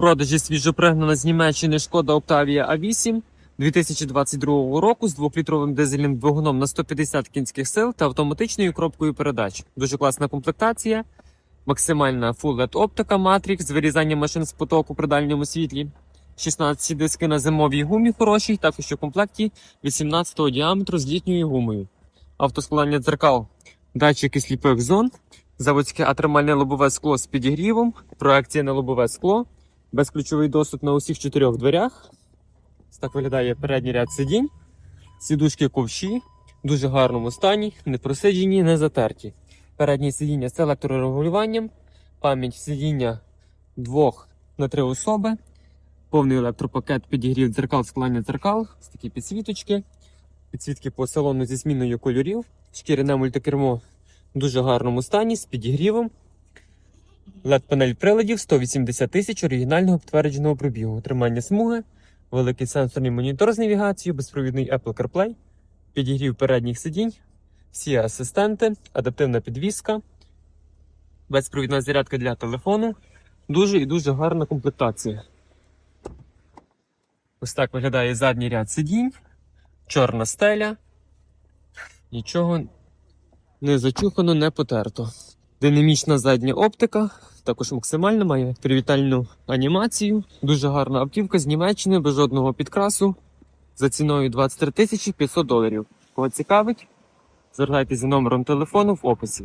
продажі свіжопригнана з Німеччини шкода Octavia A8 2022 року з 2-літровим дизельним двигуном на 150 кінських сил та автоматичною коробкою передач. Дуже класна комплектація, максимальна Full LED оптика Matrix з вирізанням машин з потоку при дальньому світлі. 16 диски на зимовій гумі хорошій, також у комплекті 18 діаметру з літньою гумою. Автоскладання дзеркал, датчики сліпих зон, заводське атримальне лобове скло з підігрівом, проекція на лобове скло, безключовий доступ на усіх чотирьох дверях. Так виглядає передній ряд сидінь, сідушки ковші, в дуже гарному стані, не просиджені, не затерті. Переднє сидіння з електрорегулюванням, пам'ять сидіння двох на три особи, повний електропакет підігрів дзеркал, склання дзеркал, ось такі підсвіточки, підсвітки по салону зі зміною кольорів, шкіряне мультикермо в дуже гарному стані з підігрівом. Led панель приладів 180 тисяч оригінального підтвердженого пробігу. Тримання смуги, великий сенсорний монітор з навігацією, безпровідний Apple CarPlay, підігрів передніх сидінь, всі асистенти, адаптивна підвізка, безпровідна зарядка для телефону. Дуже і дуже гарна комплектація. Ось так виглядає задній ряд сидінь, чорна стеля. Нічого не зачухано, не потерто. Динамічна задня оптика, також максимально має привітальну анімацію. Дуже гарна автівка з Німеччини, без жодного підкрасу. За ціною 23 тисячі 500 доларів. Кого цікавить, звертайтеся за номером телефону в описі.